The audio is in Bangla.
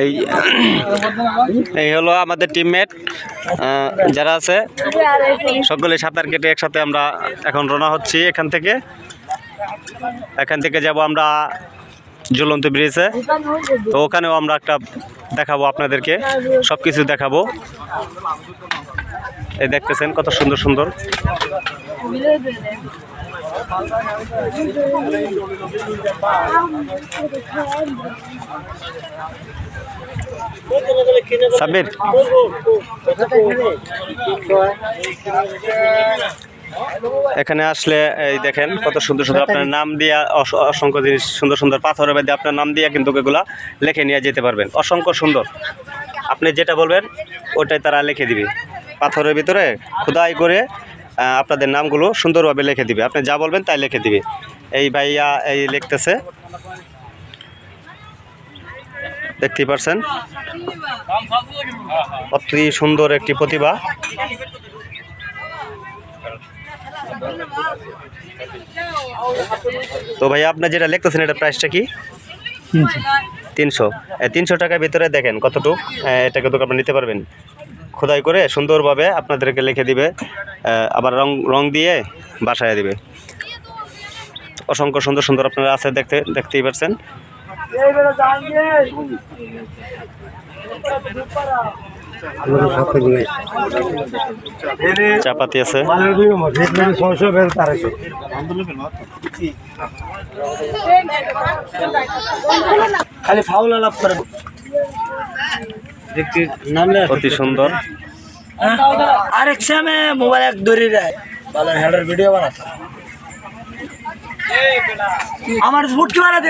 এই এই হলো আমাদের টিমমেট যারা আছে, সকলে সাঁতার কেটে একসাথে আমরা এখন রওনা হচ্ছি এখান থেকে। এখান থেকে যাব আমরা ঝুলন্ত ব্রিজে তো ওখানেও আমরা একটা দেখাবো আপনাদেরকে সব কিছু দেখাবো। এই দেখতেছেন কত সুন্দর সুন্দর। সাবির এখানে আসলে এই দেখেন কত সুন্দর সুন্দর আপনার নাম দিয়ে অস- অসংখ্য জিনিস সুন্দর সুন্দর পাথরের মধ্যে আপনার নাম দিয়ে কিন্তু এগুলা লিখে নিয়ে যেতে পারবেন। অসংখ্য সুন্দর। আপনি যেটা বলবেন ওটাই তারা লিখে দিবে। পাথরের ভিতরে খোদাই করে আপনাদের নামগুলো সুন্দরভাবে লিখে দিবে। আপনি যা বলবেন তাই লিখে দিবে। এই ভাইয়া এই লিখতেছে। দেখতেই পারছেন? অতি সুন্দর একটি প্রতিভা। তো ভাই আপনার যেটা লিখতেছেন এটা প্রাইসটা কি? তিনশো। তিনশো। টাকার ভিতরে দেখেন কতটুক এটা কিন্তু আপনি নিতে পারবেন। খোদাই করে সুন্দরভাবে আপনাদেরকে লিখে দিবে আবার রং রং দিয়ে বাসায় দিবে। অসংখ্য সুন্দর সুন্দর আপনারা আছে দেখতে, দেখতেই পারছেন। চাপাতি আছে। খালি ফাউল আলাপ অতি সুন্দর। আরেক সামে মোবাইল এক দড়ি দেয়। ভালো হেডার ভিডিও বানাতে আমার ফুটকি বানাতে